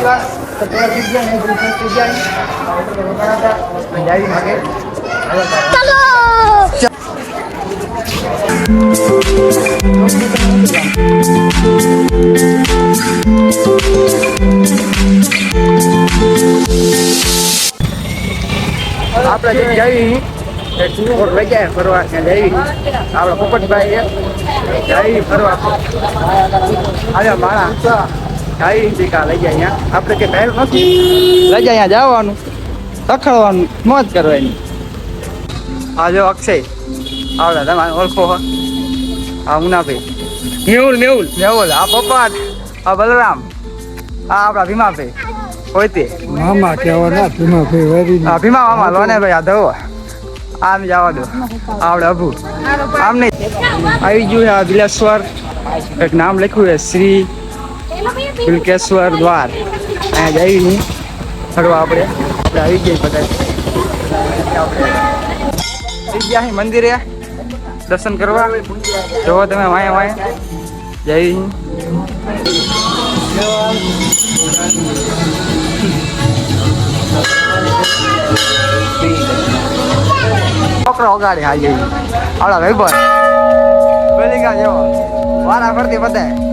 ગયા તો તૈયાર થઈ ગયા ને બધું થઈ જાય આ હોટલ રોકાણા હતા જાવી માગે આપણે જે જઈ એ ટૂર લઈ જાય ફરવા ત્યાં જઈ આપણા પોપટભાઈ છે જઈ ફરવા આજે માણા જઈ ટીકા લઈ જાય અહીંયા. આપણે કે પહેલ નથી. લઈ જાય અહીંયા જવાનું. રખડવાનું મોજ કરવાની. આ જો અક્ષય. આવડા તમે ઓળખો હો. આ મુનાભાઈ મેહુલ મેહુલ મેહુલ આ પોપટ આ બલરામ. આ આપણા ભીમાભાઈ. હોય તે મામા કહેવાના ભીમા ભાઈ વેરી આ ભીમા મામા લોને ભાઈ આ ધવો. આમ જવા દો. આવડે અભુ. આમ નહીં. આવી ગયું આ બિલેશ્વર એક નામ લખ્યું છે શ્રી બિલકેશ્વર દ્વાર. અહીંયા જઈ ફરવા આપણે. આપણે આવી ગયા બધા. ગયા મંદિરે. દર્શન કરવા. જોવો તમે વાયા વાયા જય હિન્દ. છોકરો વગાડે હા જઈ આવડા ભાઈ બોલ ગયા જેવો વારા ફરતી હાલે. તમારા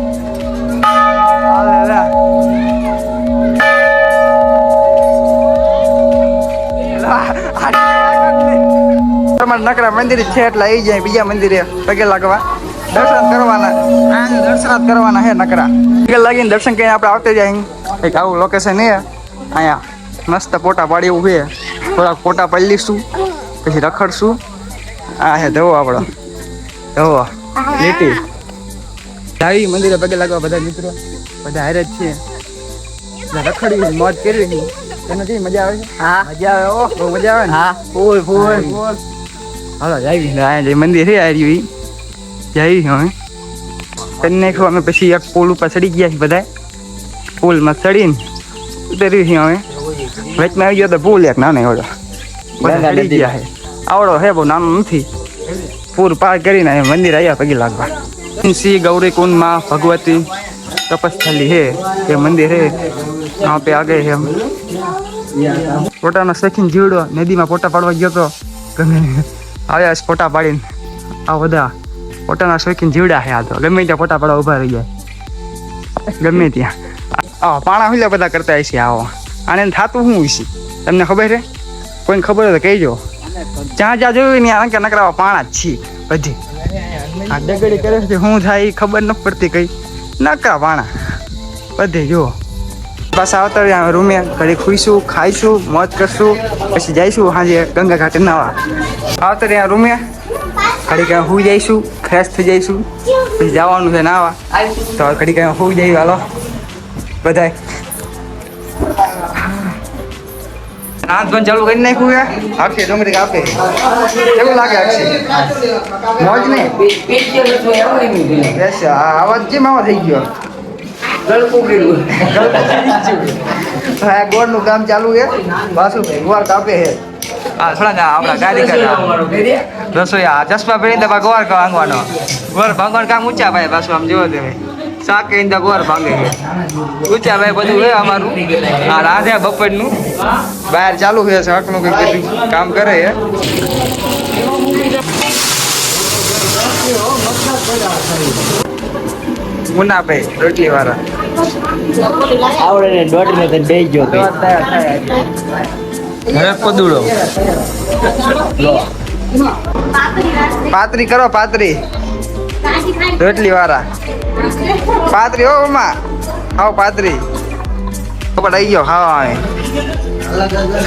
નકરા મંદિર છે એટલે આવી જાય, બીજા મંદિરે પગે લાગવા. દર્શન કરવાના દર્શન કરવાના હે નકરા. પગે લાગીને દર્શન કરીને આપણે આવતે જાય એક આવું લોકેશન હે. અહીંયા મસ્ત ફોટા પાડી એવું છે. થોડાક ફોટા પાડી લઈશું. પછી રખડશું. આ હે ધવો આપણો. ધવો લીટી. જાવી મંદિરે પગે લાગવા બધા મિત્રો. બધા હારે જ છે. રખડી મોજ કરવી તને કેવી મજા આવે છે? હા. મજા આવે ઓ બહુ મજા આવે હા. ફૂલ ફૂલ. હાલો જાવી. ના જે મંદિર આવી આ જાવી હવે કરી નાખ્યું અમે પછી એક પુલ ઉપર ચડી ગયા છીએ બધા પુલમાં ચડીને ઉતર્યું છીએ અમે. વચમાં આવી ગયો તો પુલ એક નાનો એવડો બધા ચડી ગયા છે. આવડો હે બહુ નાનો નથી. પૂર પાર કરીને મંદિર આવ્યા પગી લાગવા. શ્રી ગૌરી કુંડમાં ભગવતી. તપસ્થલી है ये मंदिर है यहाँ पे आगे है हम પોતાનો શેખીને જીવડો નદીમાં પોટા પાડવા ગયો તો ગમે આવ્યા છે પોટા પાડીને આ બધા પોતાના શોખીન જીવડા છે આ તો ગમે ત્યાં પોટા પાડવા ઊભા રહી જાય ગમે ત્યાં આ પાણા હુલ્યા બધા કરતા હશે આવો આને થાતું શું હશે તમને ખબર છે કોઈને ખબર હોય તો કહેજો જ્યાં જ્યાં જોયું ને આ કે નકરા પાણા જ છીએ બધી આ ડગડી કરે છે શું થાય એ ખબર ન પડતી કઈ નકરા વાણા. બધે જો. પાછા આવતા રૂમે ઘડી ખુઈશું, ખાઈશું, મોજ કરશું, પછી જઈશું સાંજે ગંગા ઘાટે નાવા. આવતા રહ્યા રૂમે. ઘડી ક્યાં હું જઈશું ફ્રેશ થઈ જઈશું. પછી જવાનું છે નાવા. તો ઘડી ક્યાં હું જઈ હાલો. બધાય. નાથ ધોન ચાલુ કરી નાખ્યું છે. અક્ષય ડુંગળી આપે. કેવું લાગે આપશે? મોજ ને? બેસ આ અવાજ જે માવા થઈ ગયો? હા ગોળનું કામ ચાલુ છે. પાછું ગુવાર કાપે છે. હા થોડા ના આપણા ગાડી કરતા રસોઈ આ ચશ્મા પહેરી તો ગોવાર ભાંગવાનો ગોળ ભાંગવાનું કામ ઊંચા ભાઈ પાછું આમ જોવો તમે. શાક કહીને તો ગોવાર ભાંગે છે. ઊંચા ભાઈ બધું છે અમારું. આ રાધે બપોરનું. બહાર ચાલુ છે શાકનું કંઈક બધું કામ કરે છે. મુનાભાઈ રોટલી વાળા આવડે ને દોઢ ને તો બે ગયો ઘરે પદુડો પાતરી કરો પાતરી રોટલી વાળા પાતરી હો ઉમા. આવો પાતરી કપડ આવી ગયો હા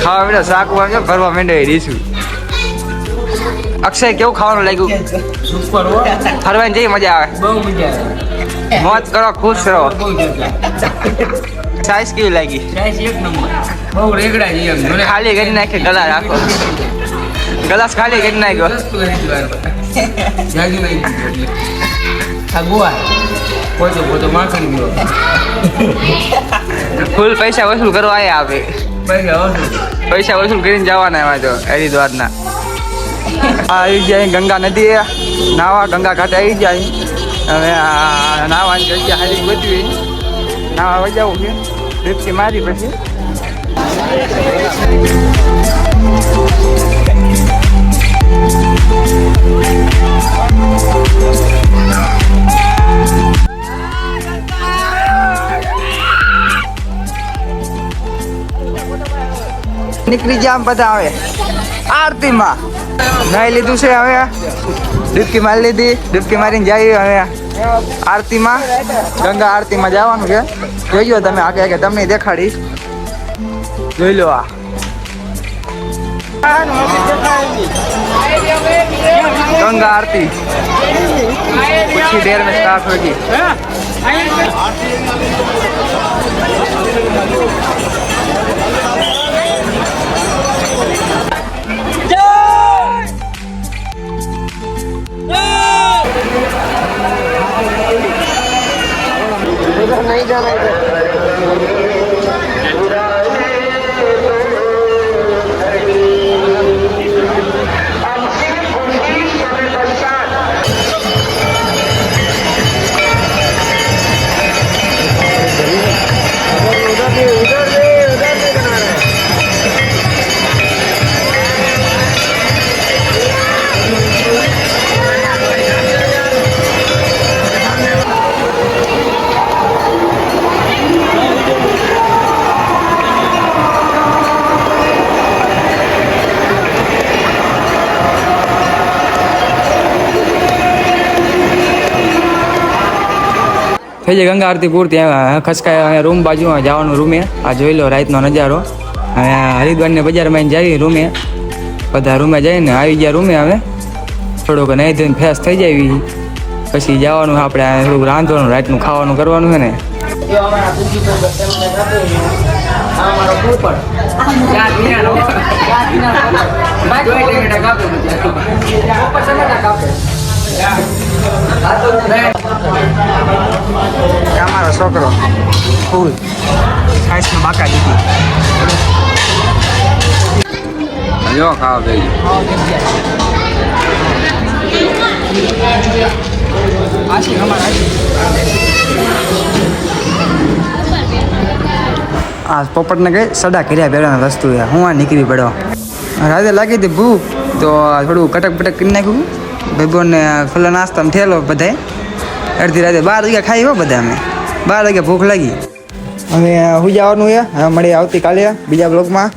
ખાવા માંડ્યો શાક વાગ્યો ભરવા માંડ્યો રીશું અક્ષય કેવું ખાવાનું લાગ્યું? ફરવાની જઈ મજા આવે. મોજ કરો ખુશ રહો. સાઈઝ કેવી લાગી? ખાલી કરી નાખે ગલા રાખો. ગલાસ ખાલી કરી નાખ્યો. ફૂલ પૈસા વસૂલ કરવા આવ્યા આપે. પૈસા વસૂલ. કરીને જવાના એમાં તો હરિદ્વારના. આવી જાય ગંગા નદી નાવા ગંગા ઘાટે આવી જાય હવે નાવાની જગ્યા હારી બધી નાવા વહી જવું છે. ડૂબકી મારી પછી. Thank ગયા ત્રીજામાં બધા આવે આરતીમાં નાઈ લીધું છે હવે ડૂબકી મારી લીધી ડૂબકી મારીને જઈએ હવે આરતીમાં ગંગા આરતીમાં જવાનું છે જોઈ લો તમે આગળ આગળ તમને દેખાડીશ જોઈ લો આ ગંગા આરતી પછી દેર મેં સ્ટાર્ટ હોगी যাওয়া যায় થઈ જાય ગંગા આરતી પૂરતી અહીંયા ખસકાય રૂમ બાજુ જવાનું રૂમે. આ જોઈ લો રાતનો નજારો. અહીંયા હરિદ્વારની બજારમાં જઈએ રૂમે. બધા રૂમે જઈને આવી ગયા રૂમે હવે. થોડુંક નહીં ધોઈને ફેસ થઈ જાય પછી જવાનું આપણે થોડુંક રાંધવાનું, રાતનું ખાવાનું કરવાનું છે ને. અમારો છોકરો. ફૂલ. સાઈઝ બાકા દીધી. જો ખાવા આ પોપટને કઈ સડા કર્યા પહેલાની વસ્તુ હું આ નીકળી પડ્યો રાતે લાગી હતી ભૂખ. તો થોડું કટક પટક કરી નાખ્યું. ભાઈબોને ખુલ્લા નાસ્તામાં થયેલો બધાય. અડધી રાતે બાર વાગ્યા ખાઈ હો બધા અમે. બાર વાગ્યા ભૂખ લાગી. અમે હું જવાનું હવે મળીએ આવતીકાલે બીજા બ્લોગમાં